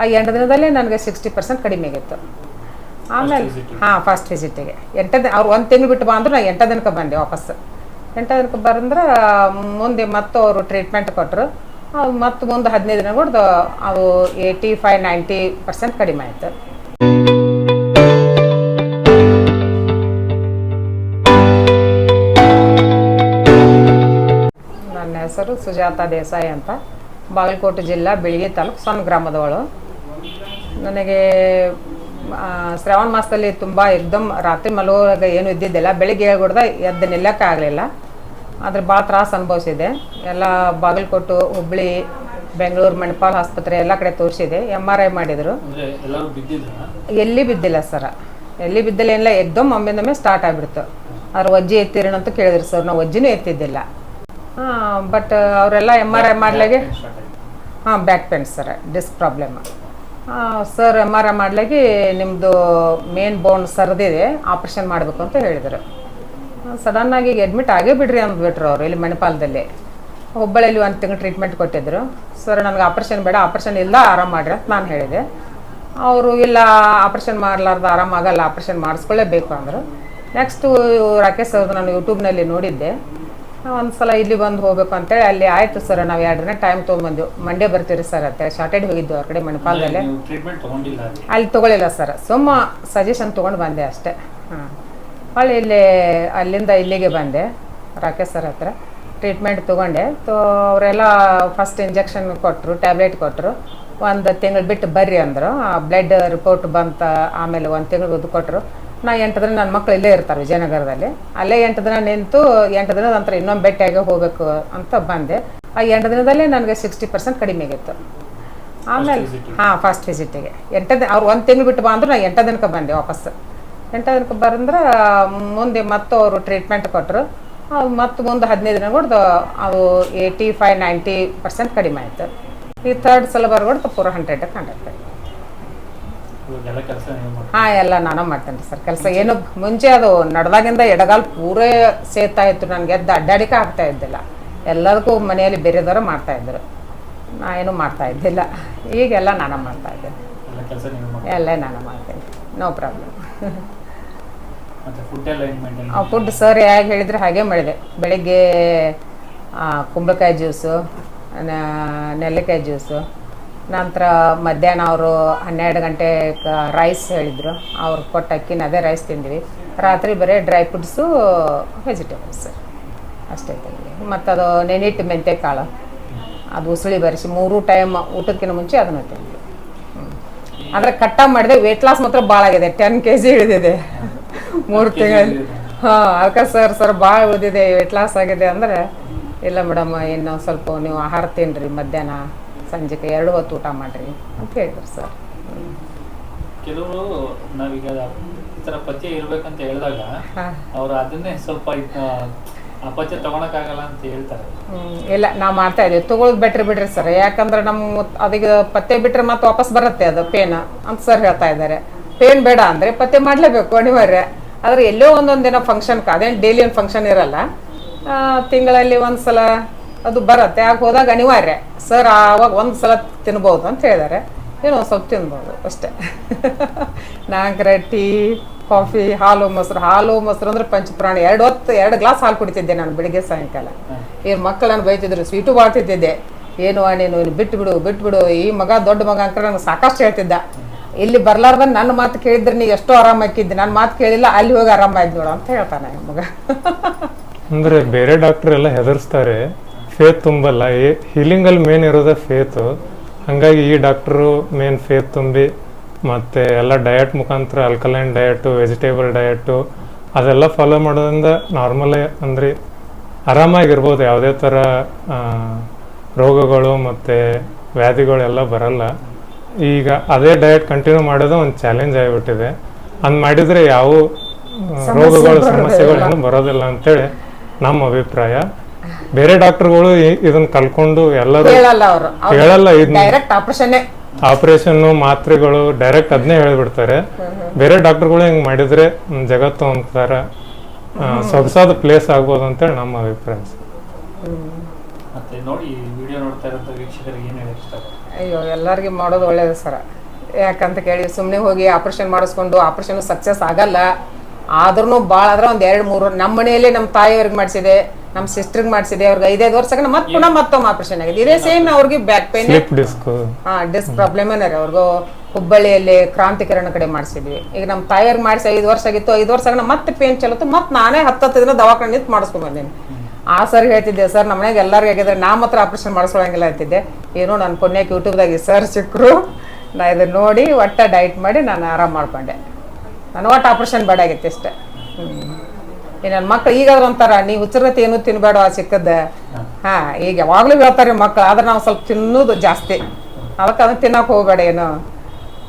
ಆ ಎಂಟು ದಿನದಲ್ಲೇ ನನಗೆ ಸಿಕ್ಸ್ಟಿ ಪರ್ಸೆಂಟ್ ಕಡಿಮೆ ಆಗಿತ್ತು. ಆಮೇಲೆ? ಹಾಂ ಫಸ್ಟ್ ವಿಸಿಟಿಗೆ ಎಂಟು ದಿನ ಅವ್ರು ಒಂದು ತಿಂಗಳು ಬಿಟ್ಟು ಬಾ ಅಂದ್ರೆ ನಾ ಎಂಟು ದಿನಕ್ಕೆ ಬಂದೆ ವಾಪಸ್. ಎಂಟು ದಿನಕ್ಕೆ ಬಂದ್ರೆ ಮುಂದೆ ಮತ್ತು ಅವರು ಟ್ರೀಟ್ಮೆಂಟ್ ಕೊಟ್ಟರು ಮತ್ತು ಮುಂದೆ ಹದಿನೈದು ದಿನ ಕೊಡ್ದು ಅವು ಏಯ್ಟಿ ಫೈವ್ ನೈಂಟಿ ಪರ್ಸೆಂಟ್ ಕಡಿಮೆ ಆಯಿತು. ನನ್ನ ಹೆಸರು ಸುಜಾತ ದೇಸಾಯಿ ಅಂತ. ಬಾಗಲಕೋಟೆ ಜಿಲ್ಲಾ ಬೆಳಗ್ಗೆ ತಾಲೂಕು ಸಣ್ಣ ಗ್ರಾಮದವಳು. ನನಗೆ ಶ್ರಾವಣ ಮಾಸದಲ್ಲಿ ತುಂಬ ಎಕ್ದಮ್ ರಾತ್ರಿ ಮಲಗುವಾಗ ಏನು ಇದ್ದಿದ್ದಿಲ್ಲ. ಬೆಳಿಗ್ಗೆ ಹೇಳ್ಕೊಡ್ದ ಎದ್ದು ನಿಲ್ಲಕ್ಕಾಗಲಿಲ್ಲ ಆದರೆ ಭಾಳ ತ್ರಾಸು ಅನುಭವಿಸಿದೆ ಎಲ್ಲ ಬಾಗಲಕೋಟು ಹುಬ್ಬಳ್ಳಿ ಬೆಂಗಳೂರು ಮಣಿಪಾಲ್ ಆಸ್ಪತ್ರೆ ಎಲ್ಲ ಕಡೆ ತೋರಿಸಿದೆ. ಎಂ ಆರ್ ಐ ಮಾಡಿದರು. ಎಲ್ಲಿ ಬಿದ್ದಿಲ್ಲ ಸರ. ಎಲ್ಲಿ ಬಿದ್ದಿಲ್ಲ ಏನಿಲ್ಲ. ಎಕ್ದಮ್ ಒಮ್ಮೆಂದೊಮ್ಮೆ ಸ್ಟಾರ್ಟ್ ಆಗಿಬಿಡ್ತು. ಅವ್ರು ಒಜ್ಜಿ ಎತ್ತಿರೋಣ ಅಂತ ಕೇಳಿದ್ರು ಸರ್. ನಾವು ಒಜ್ಜಿನೂ ಎತ್ತಿದ್ದಿಲ್ಲ. ಹಾಂ ಬಟ್ ಅವರೆಲ್ಲ ಎಂ ಆರ್ ಐ ಮಾಡ್ಲಾಗೆ ಹಾಂ back pain sir. Disc problem sir M R I ಮಾಡ್ಲಾಗಿ ನಿಮ್ಮದು ಮೇನ್ ಬೋನ್ ಸರ್ದಿದೆ. ಆಪ್ರೇಷನ್ ಮಾಡಬೇಕು ಅಂತ ಹೇಳಿದರು. ಸಡನ್ನಾಗಿ ಈಗ ಅಡ್ಮಿಟ್ ಆಗೇ ಬಿಡ್ರಿ ಅಂದ್ಬಿಟ್ರು ಅವರು ಇಲ್ಲಿ ಮಣಿಪಾಲದಲ್ಲಿ. ಹುಬ್ಬಳ್ಳಿಯಲ್ಲಿ ಒಂದು ತಿಂಗಳು ಟ್ರೀಟ್ಮೆಂಟ್ ಕೊಟ್ಟಿದ್ದರು ಸರ್ ನನಗೆ ಆಪ್ರೇಷನ್ ಬೇಡ ಆಪ್ರೇಷನ್ ಇಲ್ಲ, ಆರಾಮ್ ಮಾಡ್ರಿ ಅಂತ ನಾನು ಹೇಳಿದೆ. ಅವರು, ಇಲ್ಲ ಆಪ್ರೇಷನ್ ಮಾಡಲಾರ್ದ ಆರಾಮಾಗಲ್ಲ ಆಪ್ರೇಷನ್ ಮಾಡಿಸ್ಕೊಳ್ಳೇಬೇಕು ಅಂದರು. ನೆಕ್ಸ್ಟು ರಾಕೇಶ್ ಅವ್ರದ್ದು ನಾನು ಯೂಟ್ಯೂಬ್ನಲ್ಲಿ ನೋಡಿದ್ದೆ. ಒಂದು ಸಲ ಇಲ್ಲಿ ಬಂದು ಹೋಗ್ಬೇಕು ಅಂತೇಳಿ ಅಲ್ಲಿ ಆಯಿತು ಸರ್ ನಾವು ಎರಡನೇ ದಿನ ಟೈಮ್ ತಗೊಂಡ್ಬಂದ್ವಿ ಮಂಡ್ಯ ಬರ್ತೀವಿ ಸರ್ ಅಂತೇಳಿ ಶಾರ್ಟೆಡ್ ಹೋಗಿದ್ದು ಅವ್ರ ಕಡೆ ಮಣಿಪಾಲದಲ್ಲಿ. ಅಲ್ಲಿ? ತೊಗೊಳಿಲ್ಲ ಸರ್. ಸುಮ್ಮ ಸಜೆಷನ್ ತೊಗೊಂಡು ಬಂದೆ ಅಷ್ಟೇ. ಹಾಂ ಹೊಳ್ಳಿ ಇಲ್ಲಿ ಅಲ್ಲಿಂದ ಇಲ್ಲಿಗೆ ಬಂದೆ ರಾಕೇಶ್ ಸರ್ ಹತ್ರ. ಟ್ರೀಟ್ಮೆಂಟ್ ತೊಗೊಂಡೆ. ತೋ ಅವರೆಲ್ಲ ಫಸ್ಟ್ ಇಂಜೆಕ್ಷನ್ ಕೊಟ್ಟರು ಟ್ಯಾಬ್ಲೆಟ್ ಕೊಟ್ಟರು ಒಂದು ತಿಂಗಳು ಬಿಟ್ಟು ಬರ್ರಿ ಅಂದರು. ಆ ಬ್ಲಡ್ ರಿಪೋರ್ಟ್ ಬಂತ ಆಮೇಲೆ ಒಂದು ತಿಂಗಳು ಉದ್ದು ಕೊಟ್ಟರು ನಾ ಎಂಟು ದಿನ ನನ್ನ ಮಕ್ಕಳು ಇಲ್ಲೇ ಇರ್ತಾರೆ ವಿಜಯನಗರದಲ್ಲಿ. ಅಲ್ಲೇ ಎಂಟು ದಿನ ನಿಂತು ಎಂಟು ದಿನದ ನಂತರ ಇನ್ನೊಂದು ಭೇಟಿಯಾಗಿ ಹೋಗಬೇಕು ಅಂತ ಬಂದೆ. ಆ ಎಂಟು ದಿನದಲ್ಲೇ ನನಗೆ ಸಿಕ್ಸ್ಟಿ ಪರ್ಸೆಂಟ್ ಕಡಿಮೆ ಆಗಿತ್ತು. ಆಮೇಲೆ? ಹಾಂ ಫಸ್ಟ್ ವಿಸಿಟಿಗೆ ಎಂಟು ದಿನ ಅವ್ರು ಒಂದು ತಿಂಗಳು ಬಿಟ್ಟು ಬಂದರು ನಾನು ನಾ ಎಂಟು ದಿನಕ್ಕೆ ಬಂದೆ ವಾಪಸ್. ಎಂಟು ದಿನಕ್ಕೆ ಬಂದ್ರೆ ಮುಂದೆ ಮತ್ತು ಅವರು ಟ್ರೀಟ್ಮೆಂಟ್ ಕೊಟ್ಟರು ಮತ್ತು ಮುಂದೆ ಹದಿನೈದು ದಿನ ಕೊಡ್ದು ಅವು ಏಯ್ಟಿ ಫೈವ್ ನೈಂಟಿ ಪರ್ಸೆಂಟ್ ಕಡಿಮೆ ಆಯಿತು. ಈ ಥರ್ಡ್ ಸಲ ಬರ್ಬಾರ್ದು ಪೂರ ಹಂಡ್ರೆಡ್ ಹಂಡ್ರೆಡ್ ಹಾಂ ಎಲ್ಲ ನಾನು ಮಾಡ್ತೇನೆ ಸರ್. ಕೆಲಸ ಏನು ಮುಂಚೆ ಅದು ನಡ್ದಾಗಿಂದ ಎಡಗಾಲು ಪೂರೇ ಸೇತಾ ಇತ್ತು ನನಗೆ. ಎದ್ದು ಅಡ್ಡಾಡಿಕೆ ಆಗ್ತಾ ಇದ್ದಿಲ್ಲ. ಎಲ್ಲದಕ್ಕೂ ಮನೆಯಲ್ಲಿ ಬೇರೆದವರು ಮಾಡ್ತಾ ಇದ್ರು ನಾ ಏನು ಮಾಡ್ತಾ ಇದ್ದಿಲ್ಲ. ಈಗೆಲ್ಲ ನಾನು ಮಾಡ್ತಾ ಇದ್ದೇನೆ. ಎಲ್ಲ ನಾನು ಮಾಡ್ತೇನೆ. ನೋ ಪ್ರಾಬ್ಲಮ್ ಫುಡ್ ಎಲ್ಲ ಆ ಫುಡ್ ಸರ್ ಹೇಗೆ ಹೇಳಿದ್ರೆ ಹಾಗೆ ಮಾಡಿದೆ. ಬೆಳಿಗ್ಗೆ ಕುಂಬಳಕಾಯಿ ಜ್ಯೂಸು ನೆಲ್ಲಿಕಾಯಿ ಜ್ಯೂಸು ನಂತರ ಮಧ್ಯಾಹ್ನ ಅವರು ಹನ್ನೆರಡು ಗಂಟೆ ರೈಸ್ ಹೇಳಿದರು. ಅವ್ರು ಕೊಟ್ಟ ಅಕ್ಕಿನ ಅದೇ ರೈಸ್ ತಿಂದ್ವಿ. ರಾತ್ರಿ ಬರೀ ಡ್ರೈ ಫ್ರೂಟ್ಸು ವೆಜಿಟೇಬಲ್ಸ್ ಅಷ್ಟೇ ತಿಂದ್ವಿ. ಮತ್ತು ಅದು ನೆನಿಟ್ಟು ಮೆಂತ್ಯ ಕಾಳು ಅದು ಉಸುಳಿ ಬರಿಸಿ ಮೂರು ಟೈಮ್ ಊಟಕ್ಕಿಂತ ಮುಂಚೆ ಅದನ್ನು ತಿಂದ್ವಿ. ಅಂದರೆ ಆದರೆ ಕಟ್ಟ ಮಾಡಿದೆ ವೆಯ್ಟ್ ಲಾಸ್ ಮಾತ್ರ ಭಾಳ ಆಗಿದೆ. ಟೆನ್ ಕೆ ಜಿ ಇಳಿದಿದೆ. ಮೂರು ತಿಂಗಳು. ಹಾಂ ಅದಕ್ಕೆ ಸರ್ ಸರ್ ಭಾಳ ಉಳಿದಿದೆ. ವೆಯ್ಟ್ ಲಾಸ್ ಆಗಿದೆ ಅಂದರೆ ಇಲ್ಲ ಮೇಡಮ್ ಇನ್ನು ಸ್ವಲ್ಪ ನೀವು ಆಹಾರ ತಿನ್ನಿರಿ ಮಧ್ಯಾಹ್ನ. ಸಂಜೆಗೆ ಎರಡು ಹೊತ್ತು ಊಟ ಮಾಡ್ರಿ ಅಂತ ಹೇಳಿದ್ರು ಸರ್. ಕೆಲವರು ನಾವೀಗ ಈ ಥರ ಪಥ್ಯ ಇರ್ಬೇಕಂತ ಹೇಳಿದಾಗ ಅವರು ಅದನ್ನೇ ಸ್ವಲ್ಪ ಪಥ್ಯ ತಗೊಳಕ್ಕಾಗಲ್ಲ ಅಂತ ಹೇಳ್ತಾರೆ. ಇಲ್ಲ ನಾವು ಮಾಡ್ತಾ ಇದ್ದೀವಿ. ತಗೊಳ್ಳೋದು ಬೆಟ್ರ್ ಬಿಡ್ರಿ ಸರ್. ಯಾಕಂದ್ರೆ ನಮ್ಮ ಅದಕ್ಕೆ ಪತ್ತೆ ಬಿಟ್ರೆ ಮತ್ತೆ ವಾಪಸ್ ಬರುತ್ತೆ ಅದು ಪೇನ್ ಅಂತ ಸರ್ ಹೇಳ್ತಾ ಇದ್ದಾರೆ. ಪೇನ್ ಬೇಡ ಅಂದ್ರೆ ಪತ್ತೆ ಮಾಡಲೇಬೇಕು ಅನಿವಾರ್ಯ. ಆದ್ರೆ ಎಲ್ಲೋ ಒಂದೊಂದು ದಿನ ಫಂಕ್ಷನ್ ಅದೇನು ಡೈಲಿ ಒಂದು ಫಂಕ್ಷನ್ ಇರಲ್ಲ. ತಿಂಗಳಲ್ಲಿ ಒಂದು ಸಲ ಅದು ಬರತ್ತೆ. ಆಗ ಹೋದಾಗ ಅನಿವಾರ್ಯ. ಸರ್, ಆವಾಗ ಒಂದು ಸಲ ತಿನ್ಬೋದು ಅಂತ ಹೇಳಿದ್ದಾರೆ ಏನೋ ಸ್ವಲ್ಪ ತಿನ್ಬೋದು ಅಷ್ಟೇ. ನಾಲ್ಕು ಟೀ ಕಾಫಿ, ಹಾಲು, ಮೊಸರು. ಹಾಲು, ಮೊಸರು ಅಂದ್ರೆ ಪಂಚಪ್ರಾಣಿ. ಎರಡು ಹೊತ್ತು, ಎರಡು ಗ್ಲಾಸ್ ಹಾಲು ಕುಡಿತಿದ್ದೆ ನಾನು ಬೆಳಿಗ್ಗೆ, ಸಾಯಂಕಾಲ. ಇವ್ರ ಮಕ್ಕಳನ್ನು ಬೈತಿದ್ರು, ಸ್ವೀಟು ಬಾಳ್ತಿದ್ದೆ ಏನು ನೀನು ಬಿಟ್ಟು ಬಿಡು ಬಿಟ್ಟು ಬಿಡು ಈ ಮಗ, ದೊಡ್ಡ ಮಗ ಅಂತ ನನಗೆ ಸಾಕಷ್ಟು ಹೇಳ್ತಿದ್ದ. ಇಲ್ಲಿ ಬರ್ಲಾರ್ದ ನನ್ನ ಮಾತು ಕೇಳಿದ್ರೆ ನೀ ಎಷ್ಟೋ ಆರಾಮಾಕಿದ್ದೆ ನನ್ನ ಮಾತು ಕೇಳಿಲ್ಲ, ಅಲ್ಲಿ ಹೋಗಿ ಆರಾಮಾಯ್ತು ನೋಡು ಅಂತ ಹೇಳ್ತಾನೆ ಮಗ. ಅಂದ್ರೆ ಬೇರೆ ಡಾಕ್ಟರ್ ಎಲ್ಲ ಹೆದರ್ಸ್ತಾರೆ. ಫೇತ್ ತುಂಬಲ್ಲ. ಹೀಲಿಂಗ್ ಅಲ್ಲಿ ಮೇನ್ ಇರೋದೇ ಫೇತ್ ಹಂಗಾಗಿ ಈ ಡಾಕ್ಟ್ರು ಮೇನ್ ಫೇತ್ ತುಂಬಿ ಮತ್ತೆ ಎಲ್ಲ ಡಯಟ್ ಮುಖಾಂತರ ಅಲ್ಕಲೈನ್ ಡಯಟು ವೆಜಿಟೇಬಲ್ ಡಯಟು ಅದೆಲ್ಲ ಫಾಲೋ ಮಾಡೋದ್ರಿಂದ ನಾರ್ಮಲೇ ಅಂದ್ರೆ ಆರಾಮಾಗಿರ್ಬೋದು. ಯಾವುದೇ ಥರ ರೋಗಗಳು ಮತ್ತು ವ್ಯಾಧಿಗಳೆಲ್ಲ ಬರಲ್ಲ. ಈಗ ಅದೇ ಡಯಟ್ ಕಂಟಿನ್ಯೂ ಮಾಡೋದು ಒಂದು ಚಾಲೆಂಜ್ ಆಗಿಬಿಟ್ಟಿದೆ. ಅದು ಮಾಡಿದರೆ ಯಾವ ರೋಗಗಳು ಸಮಸ್ಯೆಗಳು ಬರೋದಿಲ್ಲ ಅಂತೇಳಿ ನಮ್ಮ ಅಭಿಪ್ರಾಯ. ಬೇರೆ ಡಾಕ್ಟರ್ಗಳು ಇದನ್ನ ಕಲ್ಕೊಂಡು ಎಲ್ಲರೂ ಹೇಳಲ್ಲ ಅವರು. ಹೇಳಲ್ಲ ಇದನ್ನ ಡೈರೆಕ್ಟ್ ಆಪರೇಷನ್ನೇ ಆಪರೇಷನ್ ಮಾತ್ರೆಗಳು ಡೈರೆಕ್ಟ್ ಅದನ್ನೇ ಹೇಳ್ಬಿಡ್ತಾರೆ. ಬೇರೆ ಡಾಕ್ಟರ್ಗಳು ಹಿಂಗ್ ಮಾಡಿದ್ರೆ ಜಗತ್ತು ಒಂಥರ ಸೊಗಸಾದ ಪ್ಲೇಸ್ ಆಗ್ಬೋದು ಅಂತೇಳಿ ನಮ್ಮ ಅಭಿಪ್ರಾಯ. ಮತ್ತೆ ಮತ್ತೆ ನೋಡಿ ವಿಡಿಯೋ ನೋಡ್ತಾ ಇರೋಂಥ ವೀಕ್ಷಕರಿಗೆ ಏನು ಹೇಳಕ್ ಇಷ್ಟಪಡ್ತೀನಿ ಅಯ್ಯೋ ಎಲ್ಲರಿಗೂ ಮಾಡೋದು ಒಳ್ಳೇದು ಸರ. ಯಾಕಂತ ಕೇಳಿ ಸುಮ್ಮನೆ ಹೋಗಿ ಆಪರೇಷನ್ ಮಾಡಿಸ್ಕೊಂಡು ಆಪರೇಷನ್ ಸಕ್ಸಸ್ ಆಗಲ್ಲ. ಆದ್ರೂ ಭಾಳ ಆದ್ರೆ ಒಂದು ಎರಡು ಮೂರು ನಮ್ಮ ಮನೆಯಲ್ಲಿ ನಮ್ಮ ತಾಯಿಯವ್ರಿಗೆ ಮಾಡಿಸಿದೆ. ನಮ್ಮ ಸಿಸ್ಟರ್ಗ್ ಮಾಡಿಸಿದೆ ಅವ್ರಿಗೆ ಐದೈದು ವರ್ಷಕ್ಕೆ ಮತ್ತೆ ಪುನಃ ಮತ್ತೊಮ್ಮೆ ಆಪರೇಷನ್ ಆಗಿದೆ. ಇದೇ ಸೇಮ್ ಅವ್ರಿಗೆ ಬ್ಯಾಕ್ ಪೇನ್ ಸ್ಲಿಪ್ ಡಿಸ್ಕ್ ಹಾ ಡಿಸ್ಕ್ ಪ್ರಾಬ್ಲಮ್ ಏನಾರ ಅವ್ರಿಗೂ ಹುಬ್ಬಳ್ಳಿಯಲ್ಲಿ ಕ್ರಾಂತಿಕರಣ ಕಡೆ ಮಾಡಿಸಿದ್ವಿ. ಈಗ ನಮ್ಮ ತಾಯಿಯವ್ರಿಗೆ ಮಾಡಿಸಿ ಐದು ವರ್ಷ ಆಗಿತ್ತು ಐದು ವರ್ಷ ಆಗ ಮತ್ತೆ ಪೇನ್ ಚಲತ್ತು ಮತ್ತೆ ನಾನೇ ಹತ್ತತ್ತು ದಿನ ದವಾಖಾನೆ ನಿಂತು ಮಾಡಿಸ್ಕೊಂಡ್ ಬಂದೀನಿ. ಆ ಸರ್ ಹೇಳ್ತಿದ್ದೆ ಸರ್ ನಮ್ಮ ಮನೆಗೆ ಎಲ್ಲರಿಗೂ ಆಗಿದ್ರೆ ನಾ ಮಾತ್ರ ಆಪರೇಷನ್ ಮಾಡಿಸ್ಕೊಳಂಗಿಲ್ಲ ಅಂತಿದ್ದೆ. ಏನೋ ನನ್ನ ಪುಣ್ಯಕ್ಕೆ ಯೂಟ್ಯೂಬ್ದಾಗ ಸರ್ ಸಿಕ್ಕರು ನಾ ಇದನ್ನ ನೋಡಿ ಒಟ್ಟ ಡೈಟ್ ಮಾಡಿ ನಾನು ಆರಾಮ್ ಮಾಡ್ಕೊಂಡೆ. ನಾನು ಒಟ್ಟು ಆಪರೇಷನ್ ಬೇಡ ಆಗಿತ್ತು ಈ ನನ್ನ ಮಕ್ಳು ಈಗಾದ್ರೂ ಅಂತಾರ ನೀವು ಹುಚ್ಚರತಿ ಏನು ತಿನ್ಬೇಡ ಆ ಸಿಕ್ಕದ ಹಾ ಈಗ ಯಾವಾಗ್ಲೂ ಹೇಳ್ತಾರೆ ಮಕ್ಳು ಆದ್ರೆ ನಾವು ಸ್ವಲ್ಪ ತಿನ್ನೋದು ಜಾಸ್ತಿ. ಅದಕ್ಕೆ ಅದನ್ನ ತಿನ್ನಕ್ಕೆ ಹೋಗ್ಬೇಡ ಏನು.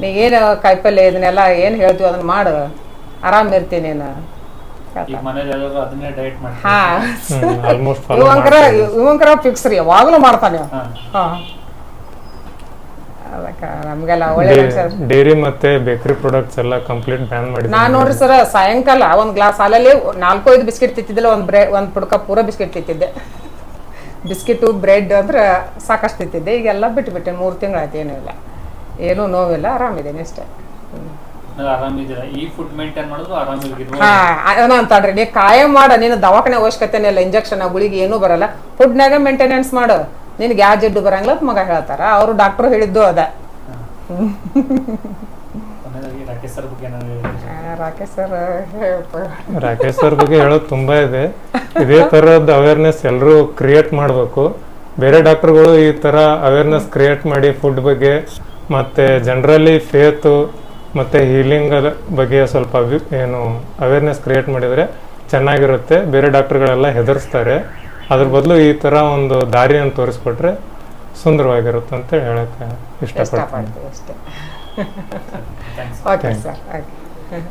ನೀ ಏನು ಕಾಯಿಪಲ್ಲೆ ಇದನ್ನೆಲ್ಲ ಏನು ಹೇಳ್ತೀವಿ ಅದನ್ನ ಮಾಡು. ಆರಾಮ್ ಇರ್ತೀನಿ ನೀನು. ಹಾ. ಇವಂಕರ ಇವಂಕರ ಫಿಕ್ಸ್ ರೀ ಯಾವಾಗಲೂ ಮಾಡ್ತಾನೆ. ಹಾ. ನಮಗೆಲ್ಲ ಒಳ್ಳೆ ಮನುಷ್ಯರು. ಡೈರಿ ಮತ್ತೆ ಬೇಕರಿ ಪ್ರಾಡಕ್ಟ್ಸ್ ಎಲ್ಲ ಕಂಪ್ಲೀಟ್ ಬ್ಯಾನ್ ಮಾಡಿ ನಾನ್ ನೋಡ್ರಿ ಸರ್ ಸಾಯಂಕಾಲ ಒಂದ್ ಗ್ಲಾಸ್ ಹಾಲಲ್ಲಿ ನಾಲ್ಕು ಐದು ಬಿಸ್ಕೆಟ್ ತಿಂತಿದ್ದಿಲ್ಲ ಒಂದ್ ಬ್ರೆ ಒಂದ್ ಪುಡ್ಕ ಪೂರ ಬಿಸ್ಕಿಟ್ ತಿಂತಿದ್ದೆ. ಬಿಸ್ಕಿಟು ಬ್ರೆಡ್ ಅಂದ್ರೆ ಸಾಕಷ್ಟು ತಿಂತಿದ್ದೆ. ಈಗೆಲ್ಲ ಬಿಟ್ಟು ಮೂರು ತಿಂಗಳಾಯ್ತು ಏನೂ ಇಲ್ಲ. ಏನೂ ನೋವಿಲ್ಲ ಆರಾಮಿದ್ದೀನಿ ಅಷ್ಟೇ. ಅಂತಾಡ್ರಿ ನೀ ಕಾಯಂ ಮಾಡ ನೀನು ದವಾಖಾನೆ ಅವಶ್ಯಕತೆ ಇಲ್ಲ ಇಂಜೆಕ್ಷನ್ ಗುಳಿಗೆ ಏನೂ ಬರಲ್ಲ. ಫುಡ್ನಾಗ ಮೇಂಟೆನೆನ್ಸ್ ಮಾಡು. ನಿನ್ಗೆ ಯಾವ ಜಡ್ಡು ಬರಂಗಿಲ್ಲ ಮಗ ಹೇಳ್ತಾರ. ಅವರು ಡಾಕ್ಟರ್ ಹೇಳಿದ್ದು ಅದ. ಕೊನೆಯದಾಗಿ ರಾಕೇಶ್ ಸರ್ ಬಗ್ಗೆ ಏನಾದ್ರು ಆ, ರಾಕೇಶ್ ಸರ್ ಬಗ್ಗೆ ಹೇಳೋದು ತುಂಬಾ ಇದೆ. ಇದೇ ತರದ್ ಅವೇರ್ನೆಸ್ ಎಲ್ಲರೂ ಕ್ರಿಯೇಟ್ ಮಾಡಬೇಕು. ಬೇರೆ ಡಾಕ್ಟರ್ಗಳು ಈ ತರ ಅವೇರ್ನೆಸ್ ಕ್ರಿಯೇಟ್ ಮಾಡಿ ಫುಡ್ ಬಗ್ಗೆ ಮತ್ತೆ ಜನರಲಿ ಫೇತು ಮತ್ತೆ ಹೀಲಿಂಗ್ ಬಗ್ಗೆ ಸ್ವಲ್ಪ ಏನು ಅವೇರ್ನೆಸ್ ಕ್ರಿಯೇಟ್ ಮಾಡಿದ್ರೆ ಚೆನ್ನಾಗಿರುತ್ತೆ. ಬೇರೆ ಡಾಕ್ಟರ್ಗಳೆಲ್ಲ ಹೆದರ್ಸ್ತಾರೆ. ಅದ್ರ ಬದಲು ಈ ತರ ಒಂದು ದಾರಿಯನ್ನು ತೋರಿಸ್ಕೊಟ್ರೆ ಸುಂದರವಾಗಿರುತ್ತೆ ಅಂತ ಹೇಳಕ್ಕೆ ಇಷ್ಟಪಡ್ತೀನಿ. ಅಷ್ಟೇ. Okay sir okay